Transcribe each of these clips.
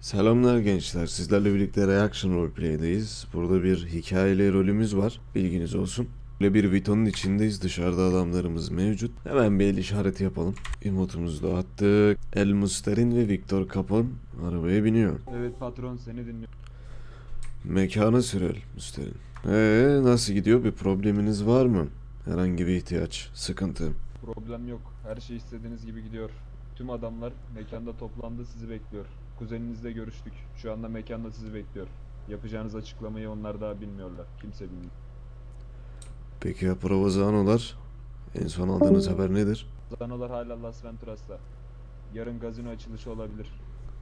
Selamlar gençler. Sizlerle birlikte Reaction Roleplay'deyiz. Burada bir hikayeli rolümüz var. Bilginiz olsun. Böyle bir Vito'nun içindeyiz. Dışarıda adamlarımız mevcut. Hemen bir el işareti yapalım. Emotumuzu da attık. El Musterin ve Victor Capon arabaya biniyor. Evet patron seni dinliyorum. Mekana sürel Musterin. Eee nasıl gidiyor? Bir probleminiz var mı? Herhangi bir ihtiyaç, sıkıntı. Problem yok. Her şey istediğiniz gibi gidiyor. Tüm adamlar mekanda toplandı sizi bekliyor. Kuzeninizle görüştük. Şu anda mekanda sizi bekliyor. Yapacağınız açıklamayı onlar daha bilmiyorlar. Kimse bilmiyor. Peki ya Provozano'lar? En son aldığınız haber nedir? Zanolar hala Las Venturas'ta. Yarın gazino açılışı olabilir.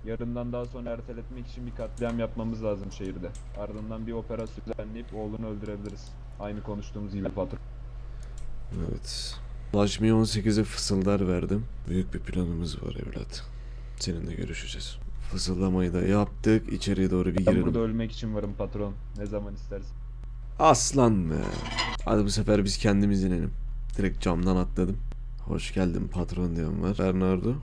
Yarından daha sonra erteletmek için bir katliam yapmamız lazım şehirde. Ardından bir operasyon düzenleyip oğlunu öldürebiliriz. Aynı konuştuğumuz gibi patron. Evet. Laşmi 18'e fısıldar verdim. Büyük bir planımız var evlat. Seninle görüşeceğiz. Fısıldamayı da yaptık. İçeriye doğru bir Ben girelim. burada ölmek için varım patron. Ne zaman istersen. Aslan be. Hadi bu sefer biz kendimiz inelim. Direkt camdan atladım. Hoş geldin patron diyen var. Bernardo.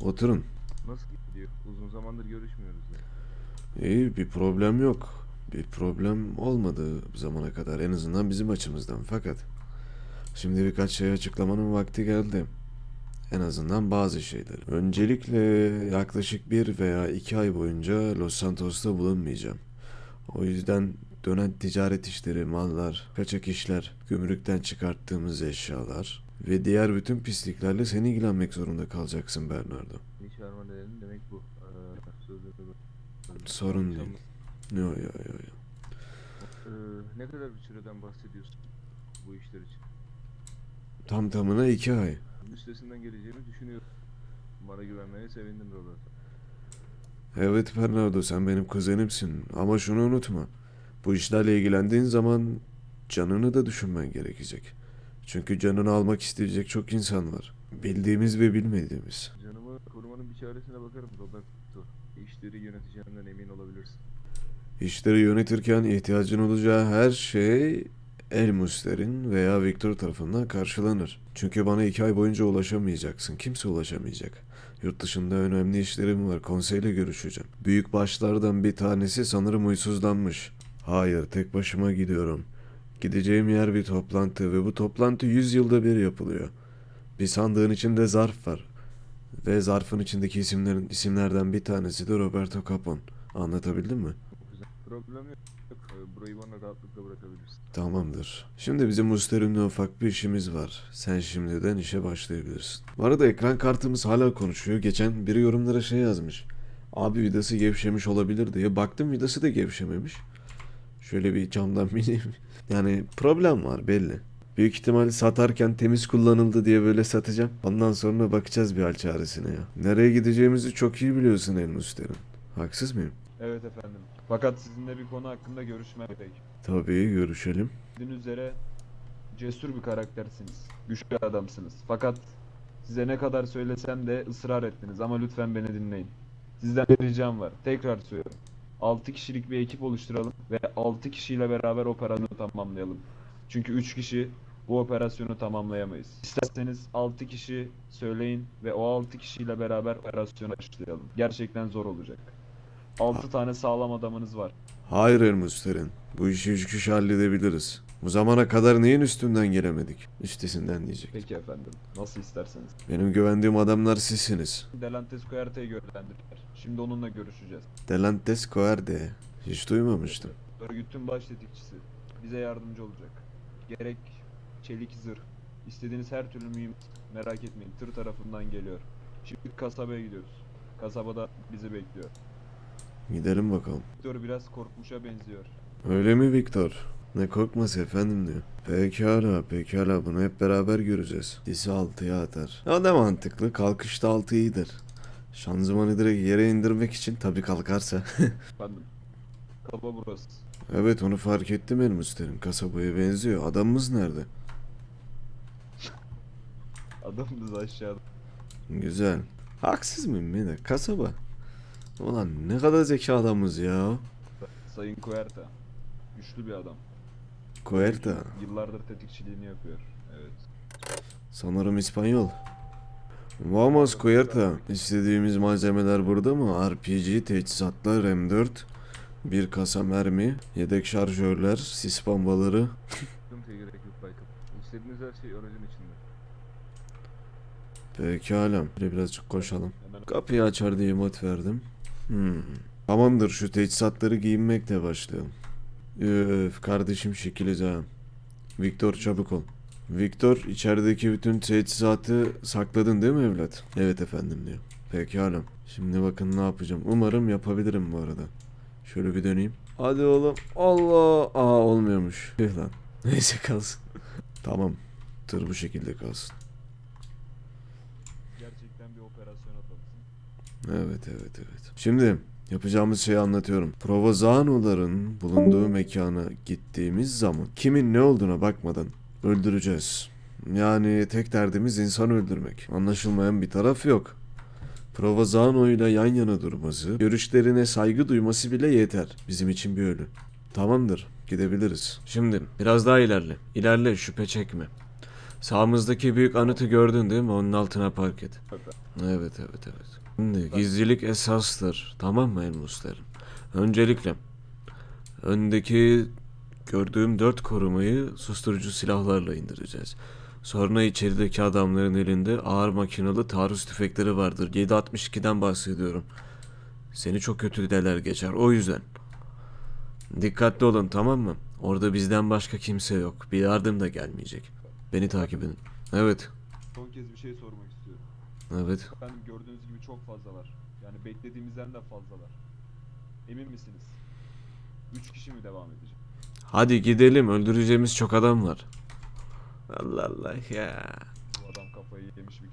Oturun. Nasıl gidiyor? Uzun zamandır görüşmüyoruz ya. İyi bir problem yok. Bir problem olmadı bu zamana kadar. En azından bizim açımızdan. Fakat şimdi birkaç şey açıklamanın vakti geldi. En azından bazı şeyler. Öncelikle yaklaşık bir veya iki ay boyunca Los Santos'ta bulunmayacağım. O yüzden dönen ticaret işleri, mallar, kaçak işler, gümrükten çıkarttığımız eşyalar ve diğer bütün pisliklerle sen ilgilenmek zorunda kalacaksın Bernardo. Beni çağırma nedeni demek bu. Ee. Sorun değil. Yo yo yo yo. Ee, ne kadar bir süreden bahsediyorsun bu işler için? Tam tamına iki ay. Üstesinden geleceğini düşünüyorum. Bana güvenmeye sevindim Robert. Evet Bernardo sen benim kuzenimsin ama şunu unutma. Bu işlerle ilgilendiğin zaman canını da düşünmen gerekecek. Çünkü canını almak isteyecek çok insan var. Bildiğimiz ve bilmediğimiz. Canımı korumanın bir çaresine bakarım Roberto. İşleri yöneteceğimden emin olabilirsin. İşleri yönetirken ihtiyacın olacağı her şey El Muster'in veya Victor tarafından karşılanır. Çünkü bana iki ay boyunca ulaşamayacaksın. Kimse ulaşamayacak. Yurt dışında önemli işlerim var. Konseyle görüşeceğim. Büyük başlardan bir tanesi sanırım huysuzlanmış. Hayır, tek başıma gidiyorum. Gideceğim yer bir toplantı ve bu toplantı 100 yılda bir yapılıyor. Bir sandığın içinde zarf var. Ve zarfın içindeki isimlerin isimlerden bir tanesi de Roberto Capon. Anlatabildim mi? Problem yok. Ee, Burayı bana rahatlıkla bırakabilirsin. Tamamdır. Şimdi bizim Musterim'le ufak bir işimiz var. Sen şimdiden işe başlayabilirsin. Bu arada ekran kartımız hala konuşuyor. Geçen biri yorumlara şey yazmış. Abi vidası gevşemiş olabilir diye. Baktım vidası da gevşememiş. Şöyle bir camdan bineyim. Yani problem var belli. Büyük ihtimalle satarken temiz kullanıldı diye böyle satacağım. Ondan sonra bakacağız bir hal çaresine ya. Nereye gideceğimizi çok iyi biliyorsun El Musterim. Haksız mıyım? Evet efendim. Fakat sizinle bir konu hakkında görüşmem gerek. Tabii görüşelim. Bildiğiniz üzere cesur bir karaktersiniz. Güçlü adamsınız. Fakat size ne kadar söylesem de ısrar ettiniz ama lütfen beni dinleyin. Sizden bir ricam var. Tekrar söylüyorum. 6 kişilik bir ekip oluşturalım ve 6 kişiyle beraber operasyonu tamamlayalım. Çünkü 3 kişi bu operasyonu tamamlayamayız. İsterseniz 6 kişi söyleyin ve o 6 kişiyle beraber operasyona başlayalım. Gerçekten zor olacak. 6 tane sağlam adamınız var. Hayır Elmuster'in. Bu işi üç kişi halledebiliriz. Bu zamana kadar neyin üstünden gelemedik? Üstesinden diyecek. Peki efendim. Nasıl isterseniz. Benim güvendiğim adamlar sizsiniz. Delantes Coerte'yi görevlendirdiler. Şimdi onunla görüşeceğiz. Delantes Coerde. Hiç duymamıştım. Örgütün baş tetikçisi. Bize yardımcı olacak. Gerek çelik zırh. istediğiniz her türlü mühim merak etmeyin. Tır tarafından geliyor. Şimdi kasabaya gidiyoruz. Kasabada bizi bekliyor. Gidelim bakalım. Victor biraz korkmuşa benziyor. Öyle mi Victor? Ne korkması efendim diyor. Pekala pekala bunu hep beraber göreceğiz. Disi altıya atar. O da mantıklı. Kalkışta altı iyidir. Şanzımanı direkt yere indirmek için tabii kalkarsa. Efendim. Kaba burası. evet onu fark ettim benim üsterim. Kasabaya benziyor. Adamımız nerede? Adamımız aşağıda. Güzel. Haksız mıyım yine? Kasaba. Ulan ne kadar zeki adamız ya. Sayın Coerte. Güçlü bir adam. Coerta. Yıllardır tetikçiliğini yapıyor. Evet. Sanırım İspanyol. Vamos Kuyata. İstediğimiz malzemeler burada mı? RPG, teçhizatlar, M4, bir kasa mermi, yedek şarjörler, sis bombaları. Sıkıntıya gerek yok Baykal. İstediğiniz her şey aracın içinde. Pekala. Birazcık koşalım. Kapıyı açar diye mod verdim. Hmm. Tamamdır şu teçhizatları giyinmekle başlayalım. Öf kardeşim şekiliz ha. Viktor çabuk ol. Viktor içerideki bütün teçhizatı sakladın değil mi evlat? Evet efendim diyor. Pekala. Şimdi bakın ne yapacağım. Umarım yapabilirim bu arada. Şöyle bir döneyim. Hadi oğlum. Allah. Aa olmuyormuş. Tüh lan. Neyse kalsın. tamam. Tır bu şekilde kalsın. gerçekten bir operasyon adamsın. Evet evet evet. Şimdi yapacağımız şeyi anlatıyorum. Provozano'ların bulunduğu mekana gittiğimiz zaman kimin ne olduğuna bakmadan öldüreceğiz. Yani tek derdimiz insan öldürmek. Anlaşılmayan bir taraf yok. Provozano ile yan yana durması, görüşlerine saygı duyması bile yeter. Bizim için bir ölü. Tamamdır, gidebiliriz. Şimdi biraz daha ilerle. İlerle, şüphe çekme. Sağımızdaki büyük anıtı gördün değil mi? Onun altına park et. Evet evet evet. Şimdi gizlilik esastır. Tamam mı Elmuslarım? Öncelikle öndeki gördüğüm dört korumayı susturucu silahlarla indireceğiz. Sonra içerideki adamların elinde ağır makinalı taarruz tüfekleri vardır. 7.62'den bahsediyorum. Seni çok kötü deler geçer. O yüzden. Dikkatli olun tamam mı? Orada bizden başka kimse yok. Bir yardım da gelmeyecek. Beni takip edin. Evet. Son kez bir şey sormak istiyorum. Evet. Efendim gördüğünüz gibi çok fazlalar. Yani beklediğimizden de fazlalar. Emin misiniz? Üç kişi mi devam edecek? Hadi gidelim öldüreceğimiz çok adam var. Allah Allah ya. Bu adam kafayı yemiş bir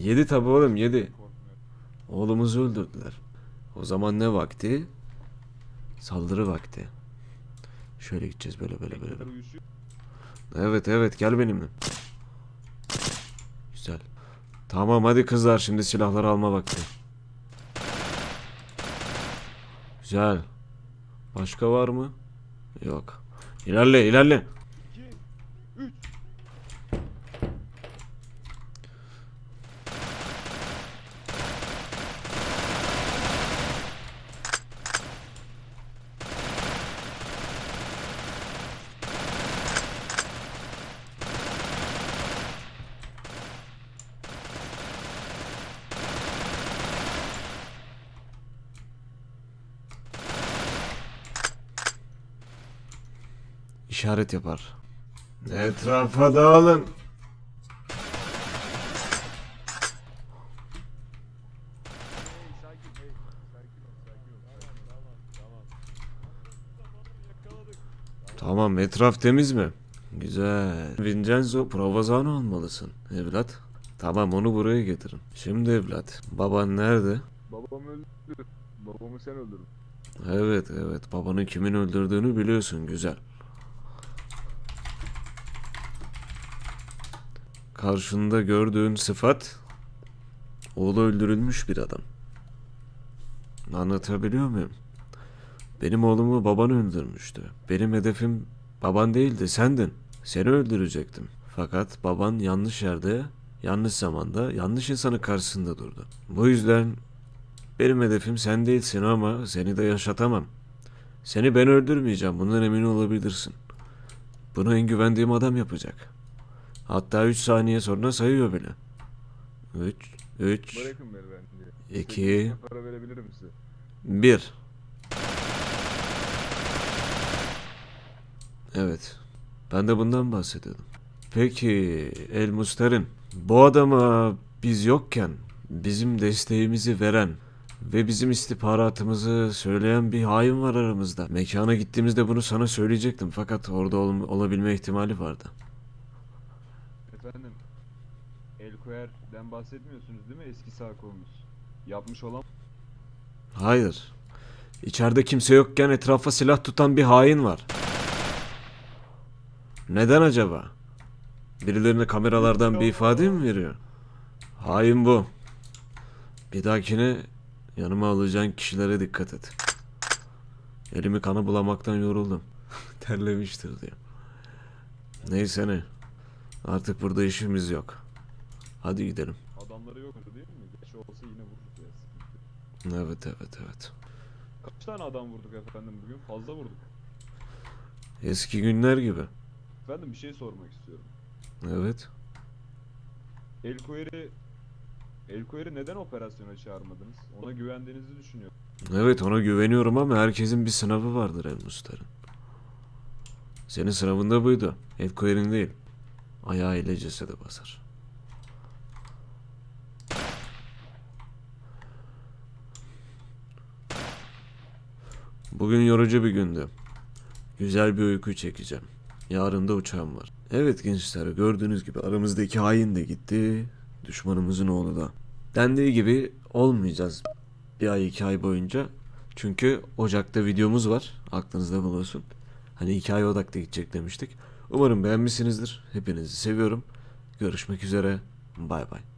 Yedi tabi oğlum yedi. korkmuyor. Oğlumuzu öldürdüler. O zaman ne vakti? Saldırı vakti. Şöyle gideceğiz böyle böyle böyle. böyle. Uyuşuyor. Evet evet gel benimle. Güzel. Tamam hadi kızlar şimdi silahları alma vakti. Güzel. Başka var mı? Yok. İlerle ilerle. İşaret yapar. Etrafa dağılın. Tamam etraf temiz mi? Güzel. Vincenzo Provenzano olmalısın evlat. Tamam onu buraya getirin. Şimdi evlat baban nerede? Babam öldü. Babamı sen öldürdün. Evet evet babanın kimin öldürdüğünü biliyorsun güzel. Karşında gördüğün sıfat oğlu öldürülmüş bir adam. Anlatabiliyor muyum? Benim oğlumu baban öldürmüştü. Benim hedefim baban değildi sendin. Seni öldürecektim. Fakat baban yanlış yerde, yanlış zamanda, yanlış insanın karşısında durdu. Bu yüzden benim hedefim sen değilsin ama seni de yaşatamam. Seni ben öldürmeyeceğim. Bundan emin olabilirsin. Bunu en güvendiğim adam yapacak. Hatta 3 saniye sonra sayıyor bile. 3 3 Bırakın beni ben diye. İki. İstediğiniz Para verebilirim size. 1 Evet. Ben de bundan bahsediyordum. Peki El Mustarin, bu adama biz yokken bizim desteğimizi veren ve bizim istihbaratımızı söyleyen bir hain var aramızda. Mekana gittiğimizde bunu sana söyleyecektim fakat orada ol- olabilme ihtimali vardı. Efendim El Koyer'den bahsetmiyorsunuz değil mi eski sağ kolunuz? Yapmış olan Hayır. İçeride kimse yokken etrafa silah tutan bir hain var. Neden acaba? Birilerine kameralardan bir ifade mi veriyor? Hain bu. Bir dahakine yanıma alacağın kişilere dikkat et. Elimi kana bulamaktan yoruldum. Terlemiştir diyor. Neyse ne. Artık burada işimiz yok. Hadi gidelim. adam insanları yok değil mi? Gerçi olsa yine vururuz ya. Evet evet evet. Kaç tane adam vurduk efendim bugün? Fazla vurduk. Eski günler gibi. Efendim bir şey sormak istiyorum. Evet. El Koyer'i El Koyer'i neden operasyona çağırmadınız? Ona güvendiğinizi düşünüyorum. Evet ona güveniyorum ama herkesin bir sınavı vardır El Mustar'ın. Senin sınavın da buydu. El Koyer'in değil. Ayağıyla cesede basar. Bugün yorucu bir gündü. Güzel bir uyku çekeceğim. Yarın da uçağım var. Evet gençler gördüğünüz gibi aramızdaki hain de gitti. Düşmanımızın oğlu da. Dendiği gibi olmayacağız bir ay iki ay boyunca. Çünkü Ocak'ta videomuz var. Aklınızda bulunsun. Hani hikaye odakta gidecek demiştik. Umarım beğenmişsinizdir. Hepinizi seviyorum. Görüşmek üzere. Bay bay.